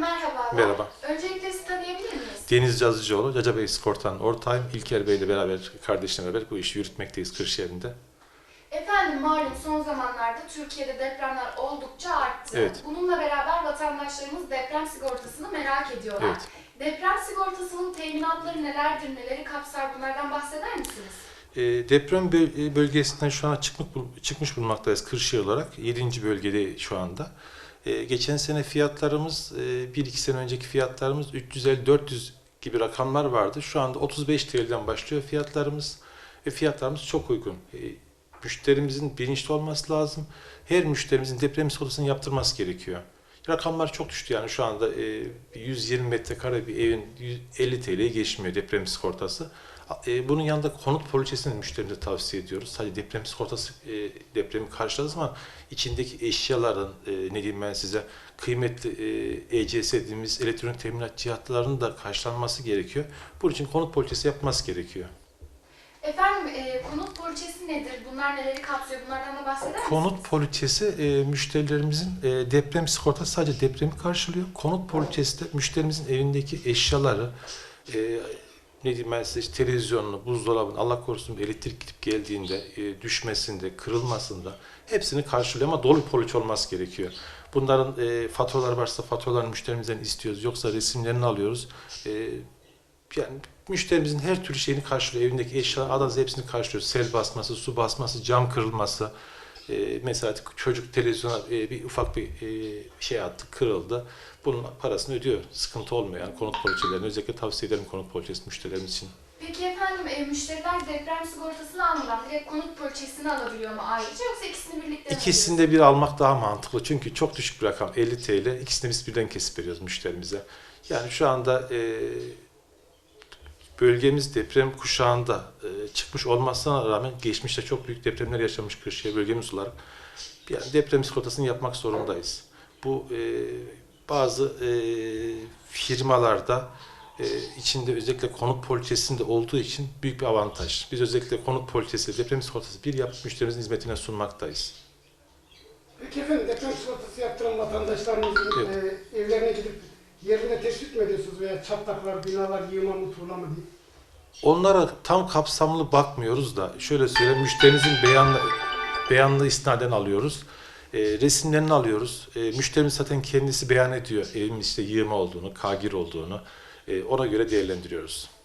Merhaba. Öncelikle sizi tanıyabilir miyiz? Deniz Yazıcıoğlu, Caca Bey Sigorta'nın ortağıyım. İlker Bey ile beraber, kardeşimle beraber bu işi yürütmekteyiz Kırşehir'inde. Efendim malum son zamanlarda Türkiye'de depremler oldukça arttı. Evet. Bununla beraber vatandaşlarımız deprem sigortasını merak ediyorlar. Evet. Deprem sigortasının teminatları nelerdir, neleri kapsar bunlardan bahseder misiniz? E, deprem böl- bölgesinden şu an çıkmış bulunmaktayız Kırşehir olarak. 7. bölgede şu anda. E, geçen sene fiyatlarımız, e, 1-2 sene önceki fiyatlarımız 350-400 gibi rakamlar vardı. Şu anda 35 TL'den başlıyor fiyatlarımız. Ve fiyatlarımız çok uygun. E, müşterimizin bilinçli olması lazım. Her müşterimizin deprem sigortasını yaptırması gerekiyor. Rakamlar çok düştü yani şu anda e, 120 metrekare bir evin 150 TL'ye geçmiyor deprem sigortası. E, bunun yanında konut poliçesini müşterimize tavsiye ediyoruz. Sadece deprem sigortası e, depremi karşıladığı zaman içindeki eşyaların e, ne diyeyim ben size kıymetli ECS dediğimiz elektronik teminat cihatlarının da karşılanması gerekiyor. Bunun için konut poliçesi yapması gerekiyor. Efendim e, konut poliçesi nedir? Bunlar neleri kapsıyor? Bunlardan da bahseder misiniz? Konut poliçesi e, müşterilerimizin e, deprem sigortası sadece depremi karşılıyor. Konut poliçesi de müşterimizin evindeki eşyaları e, ne diyeyim ben size işte televizyonunu, buzdolabını, Allah korusun elektrik gidip geldiğinde, e, düşmesinde, kırılmasında hepsini karşılıyor ama dolu poliçe olması gerekiyor. Bunların e, faturaları varsa faturalarını müşterimizden istiyoruz. Yoksa resimlerini alıyoruz. E, yani müşterimizin her türlü şeyini karşılıyor. Evindeki eşyalar adazı hepsini karşılıyor. Sel basması, su basması, cam kırılması. E, mesela çocuk televizyona e, bir ufak bir e, şey attı, kırıldı. Bunun parasını ödüyor. Sıkıntı olmuyor yani konut poliçelerini. Özellikle tavsiye ederim konut poliçesi müşterilerimiz için. Peki efendim e, müşteriler deprem sigortasını almadan direkt konut poliçesini alabiliyor mu ayrıca yoksa ikisini birlikte mi İkisini de bir almak daha mantıklı. Çünkü çok düşük bir rakam 50 TL. İkisini biz birden kesip veriyoruz müşterimize. Yani şu anda e, bölgemiz deprem kuşağında e, çıkmış olmasına rağmen geçmişte çok büyük depremler yaşamış Kırşehir bölgemiz olarak yani deprem sigortasını yapmak zorundayız. Bu e, bazı e, firmalarda e, içinde özellikle konut poliçesinde olduğu için büyük bir avantaj. Biz özellikle konut poliçesi, deprem sigortası bir yapıp müşterimizin hizmetine sunmaktayız. Peki efendim deprem sigortası yaptıran vatandaşlarımızın e, evlerine gidip yerine tespit mi ediyorsunuz veya çatlaklar, binalar yığma mı tuğla mı diye? Onlara tam kapsamlı bakmıyoruz da şöyle söyleyeyim müşterimizin beyanlı, beyanlı isnaden alıyoruz. E, resimlerini alıyoruz. E, müşterimiz zaten kendisi beyan ediyor evin işte yığma olduğunu, kagir olduğunu. E, ona göre değerlendiriyoruz.